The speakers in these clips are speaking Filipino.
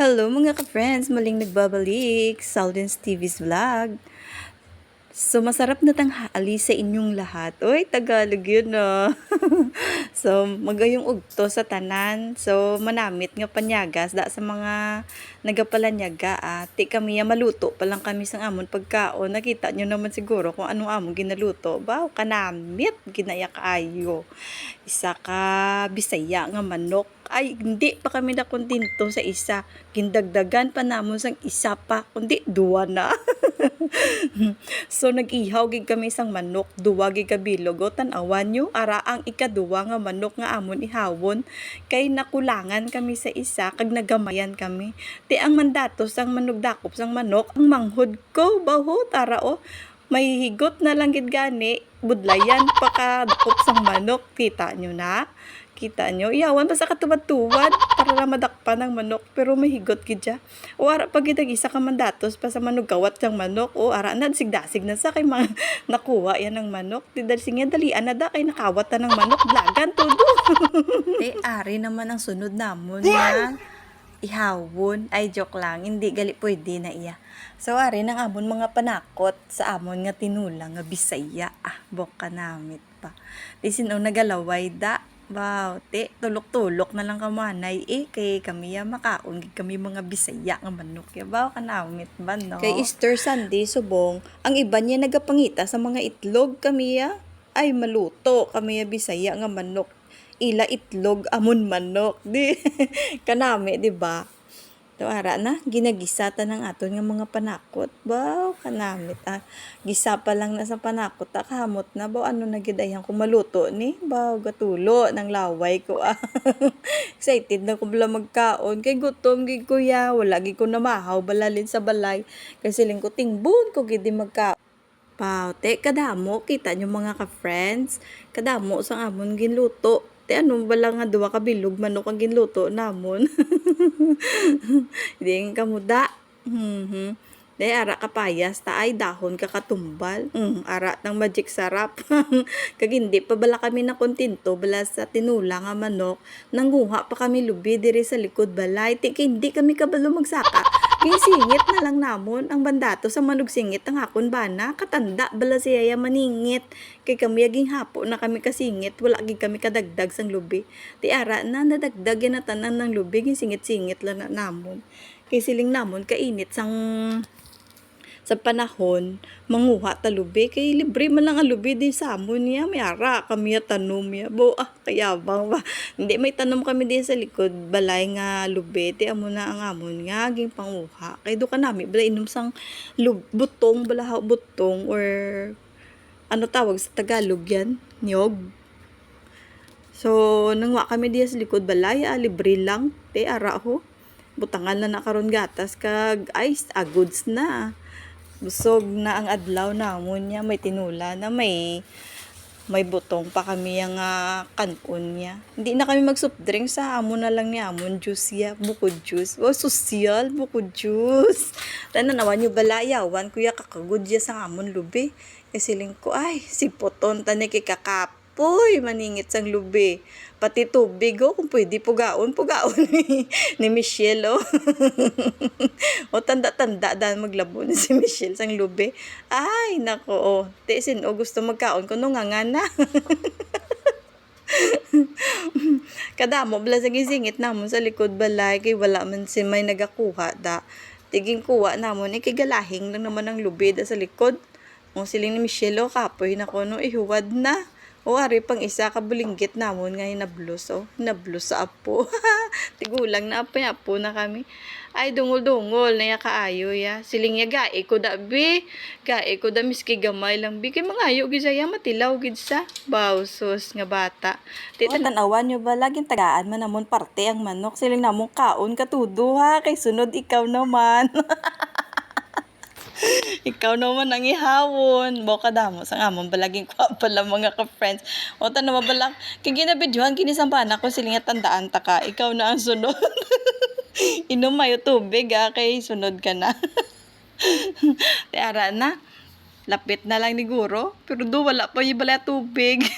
Hello mga ka-friends, maling nagbabalik, Southern TV's vlog. So, masarap na tanghali sa inyong lahat. Uy, Tagalog yun, no? so, magayong ugto sa tanan. So, manamit nga panyagas da sa mga nagapalanyaga. Ah. Ti kami ya maluto pa lang kami sa amon pagkaon. Nakita nyo naman siguro kung anong amon ginaluto. Baw, kanamit, ginaya kaayo. Isa ka bisaya nga manok ay hindi pa kami nakontinto sa isa. Gindagdagan pa namon sang isa pa, kundi duwa na. so nag-ihaw gid kami sang manok, duwa gid kabilog. O tan-awan nyo, ara ang ikaduwa nga manok nga amon ihawon. Kay nakulangan kami sa isa, kag nagamayan kami. Ti ang mandato sang manugdakop sang manok, ang manghod ko, baho, tara o. May higot na lang gid gani, budlayan pa ka sang manok. Kita nyo na? Kita nyo? Iyawan pa sa katubad-tubad para na madakpan ng manok. Pero mahigot gid siya. O ara pag itag isa ka mandatos pa sa manok kawat ng manok. O ara na sigdasig na sa kay mga nakuha yan ng manok. Di dali singa dalian na da kay nakawat na ng manok. Blagan todo. Di ari naman ang sunod namon nga ihawon. Ay, joke lang. Hindi gali pwede na iya. So, ari nang amon mga panakot sa amon nga tinula nga bisaya. Ah, boka namit pa. Di sino nagalaway da. Wow, te, tulok-tulok na lang kamanay eh, kay kami ya makaon, kami mga bisaya nga manok. Ya, baw kanamit ba no? Kay Easter Sunday, subong, ang iba niya nagapangita sa mga itlog kami ya, ay maluto kami ya bisaya nga manok, ila itlog amon manok, di, kanami, di ba? Tuara na, ginagisa ta ng aton nga mga panakot. Baw, kanamit ah. Gisa pa lang na sa panakot, ah, kamot na. Baw, ano na gidayan ko maluto ni? Baw, gatulo ng laway ko ah. Excited na ko bala magkaon. Kay gutom gid ko ya, wala gid ko na mahaw balalin sa balay. Kasi ling ko tingbon ko gid magkaon. Pao, te, kadamo, kita nyo mga ka-friends, kadamo sa amon ginluto. Te, ano bala nga duwa ka manok ang ginluto namon. Hindi nga kamuda. Mhm. De, ara kapayas, ta ay dahon ka katumbal. Mm, ara ng magic sarap. Kag hindi pa bala kami na kontento, bala sa tinula nga manok, nanguha pa kami lubi diri sa likod balay. Ti kay hindi kami kabalo magsaka. Kay singit na lang namon ang bandato sa manug singit ang hakon bana, katanda bala siya ya maningit. Kay kami aging hapo na kami kasingit, wala gid kami kadagdag sang lubi. Ti ara na nadagdag yan na tanan ng lubi, gin singit-singit lang na namon. Kay siling namon kainit sang sa panahon, manguha ta lubi. Kay libre man lang ang lubi din sa amon niya. May ara kami tanom ya. Bo, ah, kayabang ba. Hindi, may tanom kami din sa likod. Balay nga lubi. Ti amo na ang amon nga. Aging panguha. Kay do ka namin. Bala inom sang lub, butong. Bala ha- butong or ano tawag sa Tagalog yan? Nyog. So, nangwa kami diya sa likod balay, ah, libre lang. Te, ara ho. Butangan na nakaron gatas kag ice, ah, goods na. Busog na ang adlaw namon niya, may tinula na may may butong pa kami yung uh, kanon niya. Hindi na kami mag-soft drink sa amo na lang ni amon juice ya, bukod juice. Oh, social, bukod juice. Tana nawan yung balayawan, kuya kakagod ya sa amon lubi. Kasi ling ko, ay, si Poton, tani kay kakapoy, maningit sang lubi. Pati tubig, oh, kung pwede pugaon, pugaon ni, ni Michelle, oh. o tanda-tanda dahil maglabo na si Michelle sang lubi. Ay, nako, oh. Tesin, o gusto magkaon ko, nung nga na. Kadamo, bala sa gisingit namon sa likod balay, kay wala man si may nagakuha da. Tiging kuha namon, eh, kay galahing lang naman ang lubi da sa likod. O siling ni Michelle, oh, kapoy na ko, no, ihuwad na. O ari pang isa ka bulinggit namon nga hinablos oh. Hinablos sa apo. Tigulang na apo apo na kami. Ay dungol-dungol na kaayo ya. Siling ya gae ko da bi. Gae ko da miski gamay lang bi kay mangayo gid saya matilaw gid sa bawsos nga bata. Tita tanawan nyo ba laging tagaan man namon parte ang manok siling namon kaon katudo ha kay sunod ikaw naman. Ikaw naman ang ihawon. Boka damo sa amon balaging kwa pala mga ka-friends. O tanong mo balak, kay ginabidyohan kinisampana ko siling nga tandaan ta ka. Ikaw na ang sunod. Inom mayo tubig ah, kay sunod ka na. Tiara na. Lapit na lang ni Guro. Pero do wala pa yung bala tubig.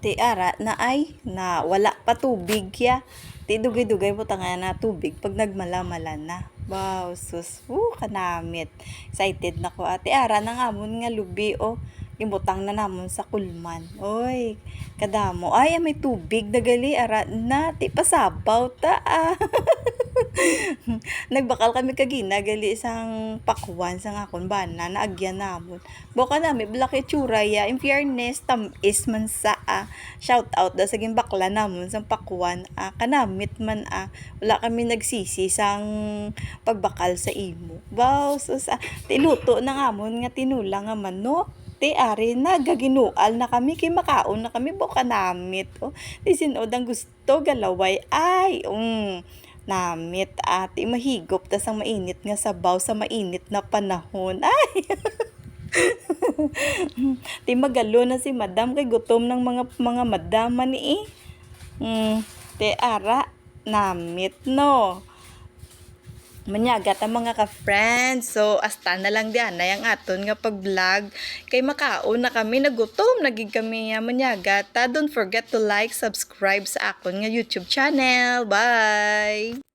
ti ara na ay na wala pa tubig ya. Ti dugay-dugay mo tanga na tubig pag nagmalamala na. Wow, sus. Uh, kanamit. Excited na ko. Ate ara na nga amon nga lubi o. Imutang na namon sa kulman. Oy, kadamo. Ay, may tubig na gali. Ara na. Ti pasabaw ta. Ah. Nagbakal kami kagina gali isang pakwan sa ngakon bana naagyan namon. Boka nami blaki tsura ya. In fairness tamis man sa ah. Shout out da sa gimbakla namon sa pakwan. Ah, kanamit man ah. Wala kami nagsisi sang pagbakal sa imo. Wow, sus ah. Tiluto na ngamon nga tinula nga manok. Ti ari na gaginual na kami kay makaon na kami boka namit. Oh, ti sinod ang gusto galaway ay um namit ati mahigop tas ang mainit nga sabaw sa mainit na panahon. Ay. Ti magalo na si madam kay gutom ng mga mga madama ni eh. Mm, ti ara namit no. Manyagat ang mga ka-friends. So, hasta na lang diyan na yung aton nga pag-vlog. Kay makaon na kami, nagutom, naging kami nga manyagat. Ta, Don't forget to like, subscribe sa akon nga YouTube channel. Bye!